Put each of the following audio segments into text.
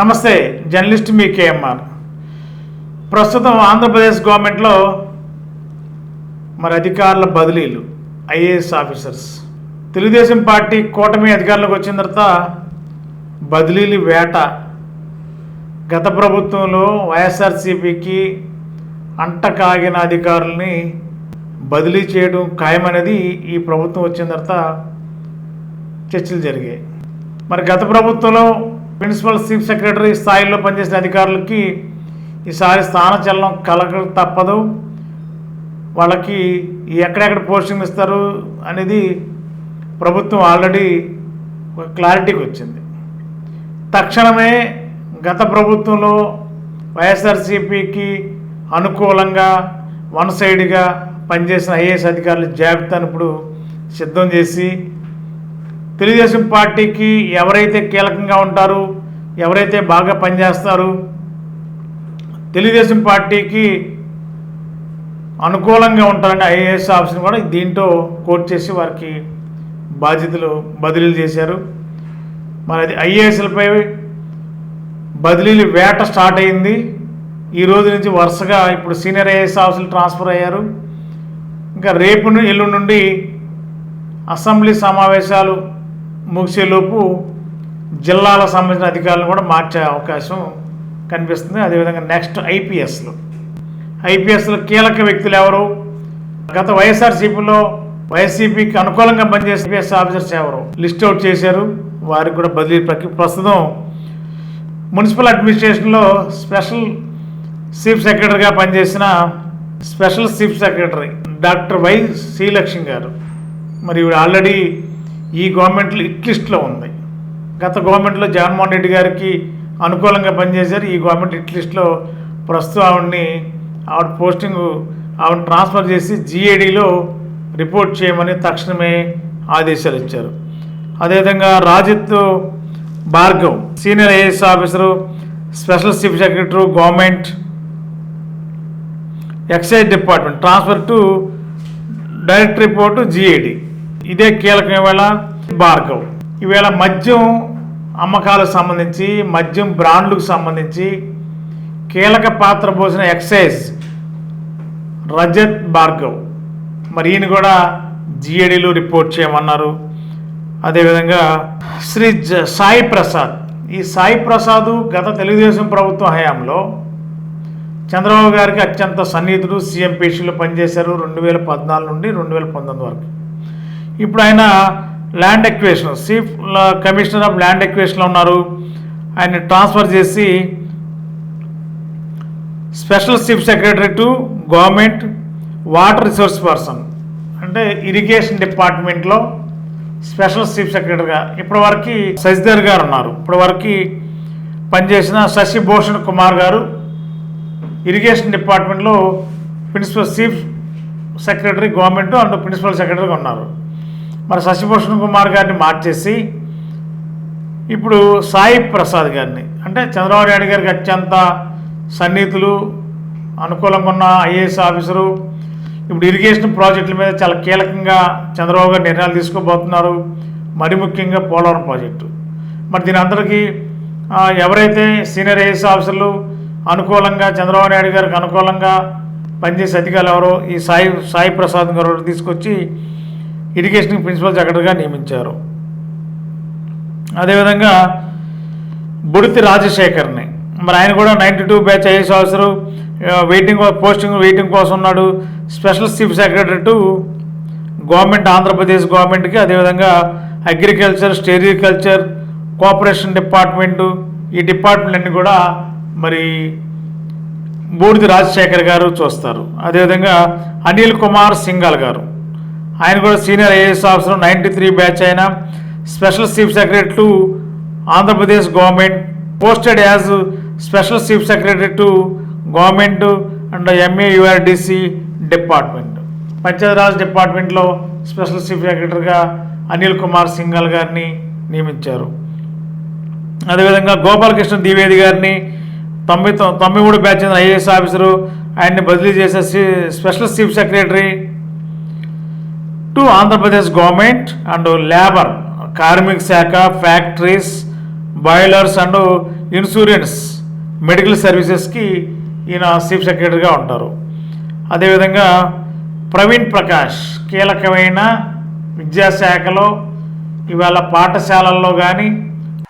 నమస్తే జర్నలిస్ట్ మీ కేఎంఆర్. ప్రస్తుతం ఆంధ్రప్రదేశ్ గవర్నమెంట్లో మరి అధికారుల బదిలీలు ఐఏఎస్ ఆఫీసర్స్. తెలుగుదేశం పార్టీ కూటమి అధికారంలోకి వచ్చిన తర్వాత బదిలీలు వేట. గత ప్రభుత్వంలో వైఎస్ఆర్సీపీకి అంటకాగిన అధికారుల్ని బదిలీ చేయడం ఖాయమనేది ఈ ప్రభుత్వం వచ్చిన తర్వాత చర్చలు జరిగాయి. మరి గత ప్రభుత్వంలో ప్రిన్సిపల్ చీఫ్ సెక్రటరీ స్థాయిలో పనిచేసిన అధికారులకి ఈసారి స్థానచలనం కలగ తప్పదు. వాళ్ళకి ఎక్కడెక్కడ పోస్టింగ్ ఇస్తారు అనేది ప్రభుత్వం ఆల్రెడీ ఒక క్లారిటీకి వచ్చింది. తక్షణమే గత ప్రభుత్వంలో వైఎస్ఆర్సీపీకి అనుకూలంగా వన్ సైడ్గా పనిచేసిన ఐఏఎస్ అధికారుల జాబితాను ఇప్పుడు సిద్ధం చేసి తెలుగుదేశం పార్టీకి ఎవరైతే కీలకంగా ఉంటారో ఎవరైతే బాగా పనిచేస్తారు తెలుగుదేశం పార్టీకి అనుకూలంగా ఉంటారని ఐఏఎస్ ఆఫీసర్ని కూడా దీంతో కోట్ చేసి వారికి బాధ్యతలు బదిలీలు చేశారు. మరి అది ఐఏఎస్లపై బదిలీలు వేట స్టార్ట్ అయింది. ఈ రోజు నుంచి వరుసగా ఇప్పుడు సీనియర్ ఐఏఎస్ ఆఫీసులు ట్రాన్స్ఫర్ అయ్యారు. ఇంకా రేపు ఎల్లుండి నుండి అసెంబ్లీ సమావేశాలు ముగిసేలోపు జిల్లాలకు సంబంధించిన అధికారులను కూడా మార్చే అవకాశం కనిపిస్తుంది. అదేవిధంగా నెక్స్ట్ ఐపీఎస్లు. ఐపీఎస్లో కీలక వ్యక్తులు ఎవరు? గత వైఎస్ఆర్సీపీలో వైఎస్సీపీకి అనుకూలంగా పనిచేసే ఐపీఎస్ ఆఫీసర్స్ ఎవరు? లిస్ట్ అవుట్ చేశారు. వారికి కూడా బదిలీ ప్రక్రియ ప్రస్తుతం మున్సిపల్ అడ్మినిస్ట్రేషన్లో స్పెషల్ చీఫ్ సెక్రటరీగా పనిచేసిన special chief secretary doctor Y Srilakshmi garu. మరి ఆల్రెడీ ఈ గవర్నమెంట్లో ఇట్ లిస్ట్లో ఉంది. గత గవర్నమెంట్లో జగన్మోహన్ రెడ్డి గారికి అనుకూలంగా పనిచేశారు. ఈ గవర్నమెంట్ ఇట్ లిస్ట్లో ప్రస్తుతం ఆవిడని ఆవిడ పోస్టింగ్ ఆవిడ ట్రాన్స్ఫర్ చేసి జీఏడీలో రిపోర్ట్ చేయమని తక్షణమే ఆదేశాలు ఇచ్చారు. అదేవిధంగా Rajit Bhargav senior IAS officer special chief secretary government excise department transfer to direct report GAD. ఇదే కీలకం ఇవాళ భార్గవ్ ఈవేళ మద్యం అమ్మకాలకు సంబంధించి మద్యం బ్రాండ్లకు సంబంధించి కీలక పాత్ర పోసిన ఎక్సైజ్ రజత్ భార్గవ్. మరి ఈయన కూడా జిఏడీలు రిపోర్ట్ చేయమన్నారు. అదేవిధంగా శ్రీ జ- సాయి ప్రసాద్. ఈ సాయి ప్రసాద్ గత తెలుగుదేశం ప్రభుత్వ హయాంలో చంద్రబాబు గారికి అత్యంత సన్నిహితుడు సీఎం పేషీలో పనిచేశారు. రెండు వేల పద్నాలుగు నుండి రెండు వేల పంతొమ్మిది వరకు. ఇప్పుడు ఆయన ల్యాండ్ ఎక్వేషన్ చీఫ్ ల- కమిషనర్ ఆఫ్ ల్యాండ్ ఎక్వేషన్లో ఉన్నారు. ఆయన ట్రాన్స్ఫర్ చేసి special chief secretary to government water resource person అంటే ఇరిగేషన్ డిపార్ట్మెంట్లో స్పెషల్ చీఫ్ సెక్రటరీగా ఇప్పటి వరకు శశిధర్ గారు ఉన్నారు. ఇప్పటి వరకు పనిచేసిన శశి భూషణ్ కుమార్ గారు ఇరిగేషన్ డిపార్ట్మెంట్లో principal chief secretary government and principal సెక్రటరీగా ఉన్నారు. మరి శశిభూషణ్ కుమార్ గారిని మార్చేసి ఇప్పుడు సాయి ప్రసాద్ గారిని. అంటే చంద్రబాబు నాయుడు గారికి అత్యంత సన్నిహితులు అనుకూలంగా ఉన్న ఐఏఎస్ ఆఫీసరు. ఇప్పుడు ఇరిగేషన్ ప్రాజెక్టుల మీద చాలా కీలకంగా చంద్రబాబు గారు నిర్ణయాలు తీసుకోబోతున్నారు. మరి ముఖ్యంగా పోలవరం ప్రాజెక్టు. మరి దీని అందరికీ ఎవరైతే సీనియర్ ఐఏఎస్ ఆఫీసర్లు అనుకూలంగా చంద్రబాబు నాయుడు గారికి అనుకూలంగా పనిచేసే అధికారులు ఎవరో ఈ సాయి సాయి ప్రసాద్ గారు తీసుకొచ్చి ఇరిగేషన్ ప్రిన్సిపల్ సెక్రటరీగా నియమించారు. అదేవిధంగా బుడితి రాజశేఖర్ని. మరి ఆయన కూడా ninety two batch IAS officer waiting posting waiting కోసం ఉన్నాడు. Special chief secretary to government Andhra Pradesh గవర్నమెంట్కి అదేవిధంగా అగ్రికల్చర్ స్టెరికల్చర్ కోఆపరేషన్ డిపార్ట్మెంటు ఈ డిపార్ట్మెంట్లన్నీ కూడా మరి బూడిది రాజశేఖర్ గారు చూస్తారు. అదేవిధంగా అనిల్ కుమార్ సింఘాల్ గారు. ఆయన కూడా senior IAS officer ninety three batch అయిన. Special chief secretary to Andhra Pradesh government posted as special chief secretary to government and MAURDC department. Panchayati Raj డిపార్ట్మెంట్లో స్పెషల్ చీఫ్ సెక్రటరీగా అనిల్ కుమార్ సింఘాల్ గారిని నియమించారు. అదేవిధంగా గోపాలకృష్ణ ద్వివేది గారిని తొంభై తొంభై మూడు బ్యాచ్ ఐఏఎస్ ఆఫీసరు ఆయన్ని బదిలీ చేసే special chief secretary to Andhra Pradesh government and labour కార్మిక శాఖ factories boilers and insurance medical సర్వీసెస్కి ఈయన చీఫ్ సెక్రటరీగా ఉంటారు. అదేవిధంగా ప్రవీణ్ ప్రకాష్ కీలకమైన విద్యాశాఖలో ఇవాళ పాఠశాలల్లో కానీ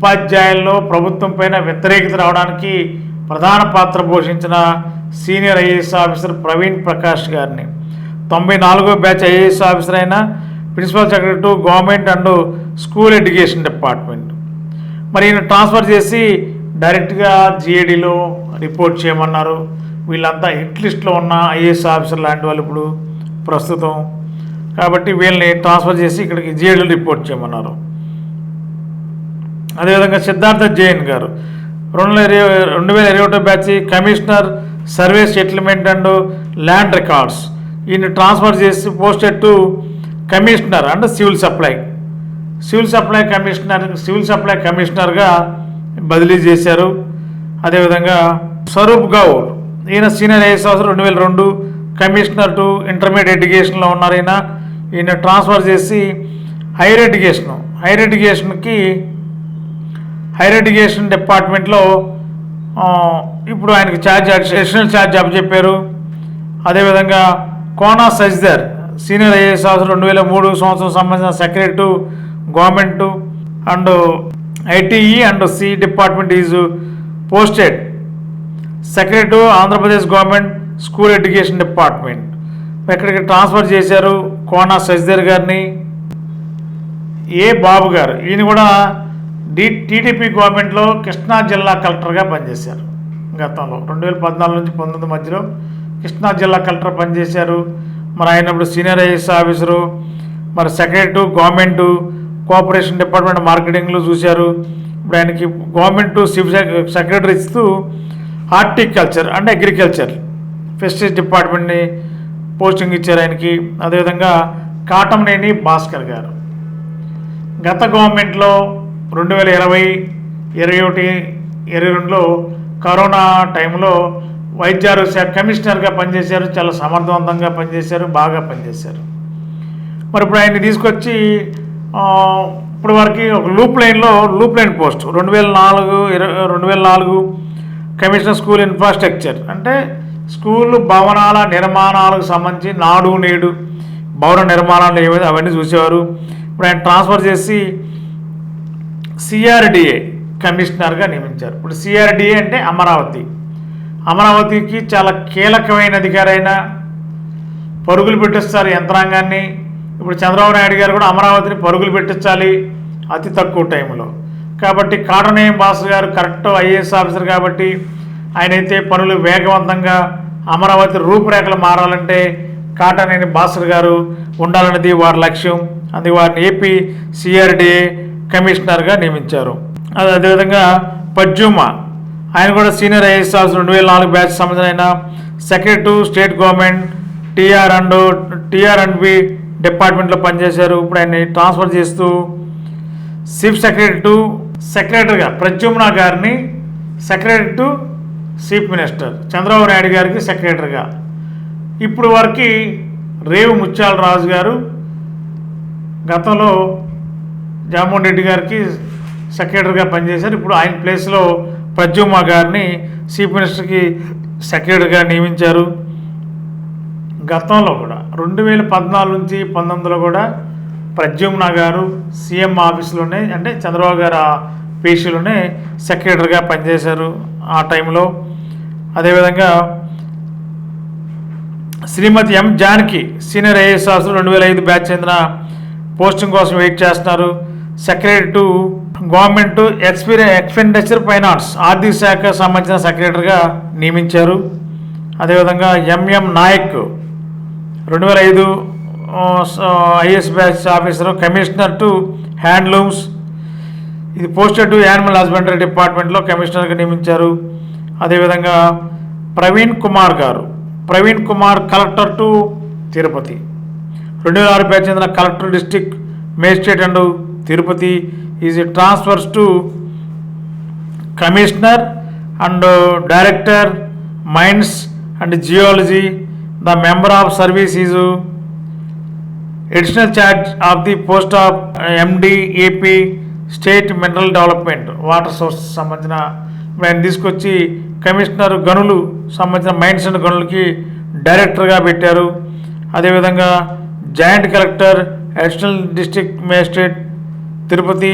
ఉపాధ్యాయుల్లో ప్రభుత్వం పైన వ్యతిరేకత రావడానికి ప్రధాన పాత్ర పోషించిన senior IAS officer Praveen Prakash గారిని. తొంభై నాలుగో బ్యాచ్ ఐఏఎస్ ఆఫీసర్ అయిన principal secretary to government and school education department. మరి ఈయన ట్రాన్స్ఫర్ చేసి డైరెక్ట్గా జిఏడిలో రిపోర్ట్ చేయమన్నారు. వీళ్ళంతా హిట్ లిస్ట్లో ఉన్న ఐఏఎస్ ఆఫీసర్ లాంటి వాళ్ళు ఇప్పుడు ప్రస్తుతం. కాబట్టి వీళ్ళని ట్రాన్స్ఫర్ చేసి ఇక్కడికి జిఏడిలో రిపోర్ట్ చేయమన్నారు. అదేవిధంగా సిద్ధార్థ జైన్ గారు. రెండు వేల ఇరవై రెండు వేల ఇరవై ఒకటో batch commissioner survey settlement and land records. ఈయన ట్రాన్స్ఫర్ చేసి posted to commissioner and civil supply. Civil supply commissioner civil supply కమిషనర్గా బదిలీ చేశారు. అదేవిధంగా స్వరూప్ గౌర్ ఈయన సీనియర్ ఐఎస్ ఆఫీసర్ రెండు వేల రెండు కమిషనర్ టు ఇంటర్మీడియట్ ఎడ్యుకేషన్లో ఉన్నారు ఈయన. ఈయన ట్రాన్స్ఫర్ చేసి హైయర్ ఎడ్యుకేషన్ హైయర్ ఎడ్యుకేషన్కి హైయర్ ఎడ్యుకేషన్ డిపార్ట్మెంట్లో ఇప్పుడు ఆయనకు ఛార్జ్ అడిషనల్ ఛార్జ్ అప్పచెప్పారు. అదేవిధంగా Kona Sajdar senior IAS officer రెండు వేల మూడు సంవత్సరం సంబంధించిన secretary government and ITE and C department is posted. Secretary Andhra Pradesh government school education department. ఎక్కడికి ట్రాన్స్ఫర్ చేశారు కోనా సజ్దర్ గారిని. ఏ బాబు గారు ఈయన కూడా డి టీడీపీ గవర్నమెంట్లో కృష్ణా జిల్లా కలెక్టర్గా పనిచేశారు గతంలో. రెండు వేల పద్నాలుగు నుంచి పంతొమ్మిది మధ్యలో కృష్ణా జిల్లా కలెక్టర్ పనిచేశారు. మరి ఆయనప్పుడు సీనియర్ ఐఎస్ ఆఫీసరు మరి సెక్రటరీ గవర్నమెంటు కోఆపరేషన్ డిపార్ట్మెంట్ మార్కెటింగ్లో చూశారు. ఇప్పుడు ఆయనకి గవర్నమెంట్ సివిల్ సెక్రటరీ ఇస్తూ హార్టికల్చర్ అంటే అగ్రికల్చర్ ఫెస్టిస్ డిపార్ట్మెంట్ని పోస్టింగ్ ఇచ్చారు ఆయనకి. అదేవిధంగా కాటంనేని భాస్కర్ గారు. గత గవర్నమెంట్లో రెండు వేల ఇరవై ఇరవై ఒకటి ఇరవై రెండులో కరోనా టైంలో వైద్య శాఖ కమిషనర్గా పనిచేశారు చాలా సమర్థవంతంగా పనిచేశారు బాగా పనిచేశారు. మరి ఇప్పుడు ఆయన్ని తీసుకొచ్చి ఇప్పుడు వరకు ఒక లూప్ లైన్లో లూప్ లైన్ పోస్ట్ రెండు వేల నాలుగు ఇరవై రెండు వేల నాలుగు కమిషనర్ స్కూల్ ఇన్ఫ్రాస్ట్రక్చర్. అంటే స్కూల్ భవనాల నిర్మాణాలకు సంబంధించి నాడు నేడు భవన నిర్మాణాలు ఏవైతే అవన్నీ చూసేవారు ఇప్పుడు ఆయన ట్రాన్స్ఫర్ చేసి సిఆర్డిఏ కమిషనర్గా నియమించారు. ఇప్పుడు సిఆర్డిఏ అంటే అమరావతి. అమరావతికి చాలా కీలకమైన అధికారైన పరుగులు పెట్టిస్తారు యంత్రాంగాన్ని. ఇప్పుడు చంద్రబాబు నాయుడు గారు కూడా అమరావతిని పరుగులు పెట్టించాలి అతి తక్కువ టైంలో కాబట్టి కాటనేయం బాస్ గారు కరెక్ట్ ఐఏఎస్ ఆఫీసర్ కాబట్టి ఆయన అయితే పనులు వేగవంతంగా అమరావతి రూపురేఖలు మారాలంటే కాటనేని బాసర్ గారు ఉండాలన్నది వారి లక్ష్యం. అందుకే వారిని ఏపీ సిఆర్డిఏ కమిషనర్గా నియమించారు. అదేవిధంగా పజ్జుమా ఆయన కూడా సీనియర్ ఐఏఎస్ ఆఫీసర్ రెండు వేల నాలుగు బ్యాచ్ సంబంధించిన secretary state government TR and TR and B డిపార్ట్మెంట్లో పనిచేశారు. ఇప్పుడు ఆయన్ని ట్రాన్స్ఫర్ చేస్తూ చీఫ్ సెక్రటరీ టు సెక్రటరీగా ప్రద్యుమ్న గారిని secretary to chief minister Chandrababu Naidu గారికి సెక్రటరీగా. ఇప్పుడు వరకు రేవు ముత్యాల రాజు గారు గతంలో జగన్మోహన్ రెడ్డి గారికి సెక్రటరీగా పనిచేశారు. ఇప్పుడు ఆయన ప్లేస్లో ప్రద్యుమ్మ గారిని చీఫ్ మినిస్టర్కి సెక్రటరీగా నియమించారు. గతంలో కూడా రెండు వేల పద్నాలుగు నుంచి పంతొమ్మిదిలో కూడా ప్రద్యుమ్న గారు సీఎం ఆఫీసులోనే అంటే చంద్రబాబు గారు ఆ పేషీలోనే సెక్రటరీగా పనిచేశారు ఆ టైంలో. అదేవిధంగా Srimati M Janaki senior IAS officer రెండు వేల ఐదు బ్యాచ్ చెందిన పోస్టింగ్ కోసం వెయిట్ చేస్తున్నారు. సెక్రటరీ టు గవర్నమెంట్ ఎక్స్పీరియన్ ఎక్స్పెండిచర్ ఫైనాన్స్ ఆర్థిక శాఖ సంబంధించిన సెక్రటరీగా నియమించారు. అదేవిధంగా ఎంఎం నాయక్ రెండు వేల ఐదు IAS batch officer commissioner to handlooms ఇది పోస్టెడ్ టు యానిమల్ హస్బెండరీ డిపార్ట్మెంట్లో కమిషనర్గా నియమించారు. అదేవిధంగా ప్రవీణ్ కుమార్ గారు ప్రవీణ్ కుమార్ కలెక్టర్ టు తిరుపతి రెండు వేల ఆరు బ్యాచ్ చెందిన collector district magistrate and Tirupati is transfers to commissioner and director mines and geology the member of service is additional charge of the post of MD AP state mineral development water source సంబంధించిన. మేము ఆయన తీసుకొచ్చి commissioner గనులు సంబంధించిన mines and గనులకి డైరెక్టర్గా పెట్టారు. అదేవిధంగా joint collector additional district magistrate Tirupati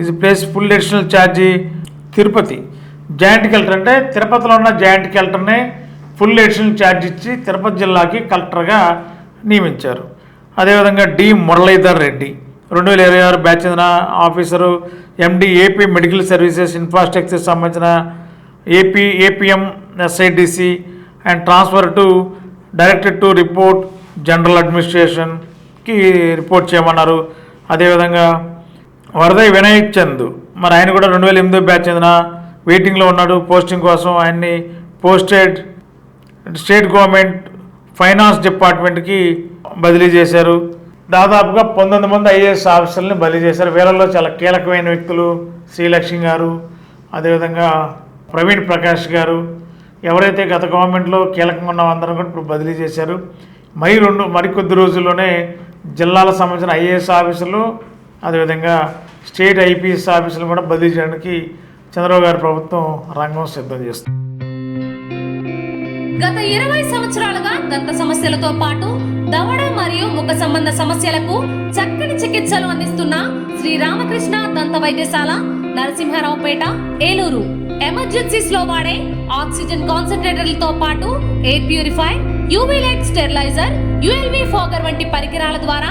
is place full additional charge Tirupati. Joint collector అంటే తిరుపతిలో ఉన్న జాయింట్ కలెక్టర్నే ఫుల్ అడిషనల్ ఛార్జ్ ఇచ్చి తిరుపతి జిల్లాకి కలెక్టర్గా నియమించారు. అదేవిధంగా డి మురళీధర్ రెడ్డి. రెండు వేల ఇరవై ఆరు బ్యాచ్ చెందిన officer MD AP medical services infrastructure సంబంధించిన AP APM SIDC and transfer to directed to report general అడ్మినిస్ట్రేషన్కి report చేయమన్నారు. అదేవిధంగా వరదయ్ వినయక్ చంద్. మరి ఆయన కూడా రెండు వేల ఎనిమిదో బ్యాచ్ చెందిన వెయిటింగ్లో ఉన్నాడు. పోస్టింగ్ కోసం ఆయన్ని పోస్టెడ్ స్టేట్ గవర్నమెంట్ ఫైనాన్స్ డిపార్ట్మెంట్కి బదిలీ చేశారు. దాదాపుగా పంతొమ్మిది మంది ఐఏఎస్ ఆఫీసర్ని బదిలీ చేశారు. వీళ్ళలో చాలా కీలకమైన వ్యక్తులు శ్రీలక్ష్మి గారు అదేవిధంగా ప్రవీణ్ ప్రకాష్ గారు. ఎవరైతే గత గవర్నమెంట్లో కీలకంగా ఉన్న అందరం కూడా ఇప్పుడు బదిలీ చేశారు. మరి రెండు మరికొద్ది రోజుల్లోనే జిల్లాలకు సంబంధించిన ఐఏఎస్ ఆఫీసులు అదేవిధంగా స్టేట్ ఐపీఎస్ ఆఫీసులు కూడా బదిలీ చేయడానికి చంద్రబాబు గారి ప్రభుత్వం రంగం సిద్ధం చేస్తుంది. గత ఇరవై సంవత్సరాలుగా దంత సమస్యలతో పాటు దవడ మరియు ముఖ సంబంధ సమస్యలకు చక్కని చికిత్సలు అందిస్తున్న శ్రీ రామకృష్ణ దంత వైద్యశాల నరసింహారావుపేట ఏలూరు. ఎమర్జెన్సీస్లో వాడే ఆక్సిజన్ కాన్సన్ట్రేటర్లతో పాటు air purify UV light steriliser ULV fogger వంటి పరికరాల ద్వారా